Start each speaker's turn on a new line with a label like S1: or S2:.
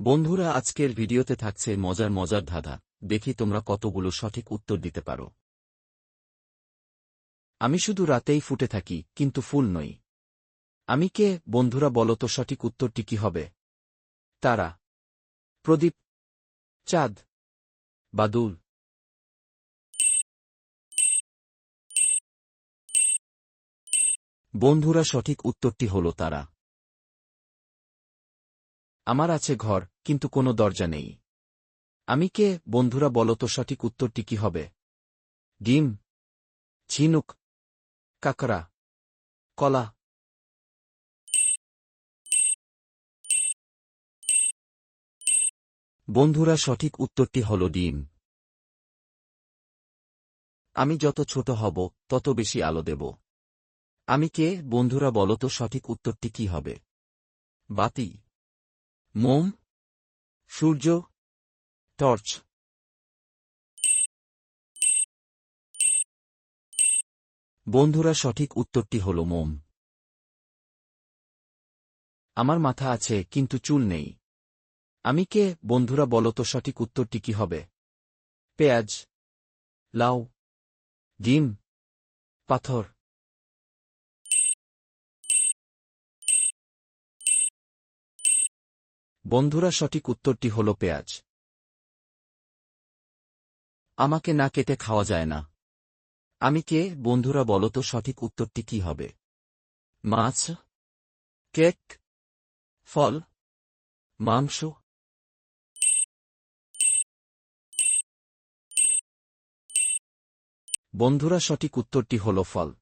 S1: বন্ধুরা, আজকের ভিডিওতে থাকছে মজার মজার ধাঁধা। দেখি তোমরা কতগুলো সঠিক উত্তর দিতে পারো। আমি শুধু রাতেই ফুটে থাকি, কিন্তু ফুল নই। আমি কে? বন্ধুরা, বলো তো সঠিক উত্তরটি কি হবে? তারা। প্রদীপ। চাঁদ। বাদুল। বন্ধুরা, সঠিক উত্তরটি হল তারা। আমার আছে ঘর, কিন্তু কোনো দরজা নেই। আমি কে? বন্ধুরা, বলো তো সঠিক উত্তরটি কি হবে? ডিম। ঝিনুক। কাকড়া। কলা। বন্ধুরা, সঠিক উত্তরটি হল ডিম। আমি যত ছোট হব, তত বেশি আলো দেব। আমি কে? বন্ধুরা, বলো তো সঠিক উত্তরটি কি হবে? বাতি। মোম সূর্য, টর্চ। বন্ধুরা, সঠিক উত্তরটি হল মোম আমার মাথা আছে, কিন্তু চুল নেই। আমি কে? বন্ধুরা, বলো তো সঠিক উত্তরটি কি হবে? পেঁয়াজ, লাউ, ডিম, পাথর। বন্ধুরা, সঠিক উত্তরটি হল পেঁয়াজ। আমাকে না কেটে খাওয়া যায় না। আমি কে? বন্ধুরা, বলো তো সঠিক উত্তরটি কি হবে? মাছ, কেক, ফল, মাংস। বন্ধুরা, সঠিক উত্তরটি হল ফল।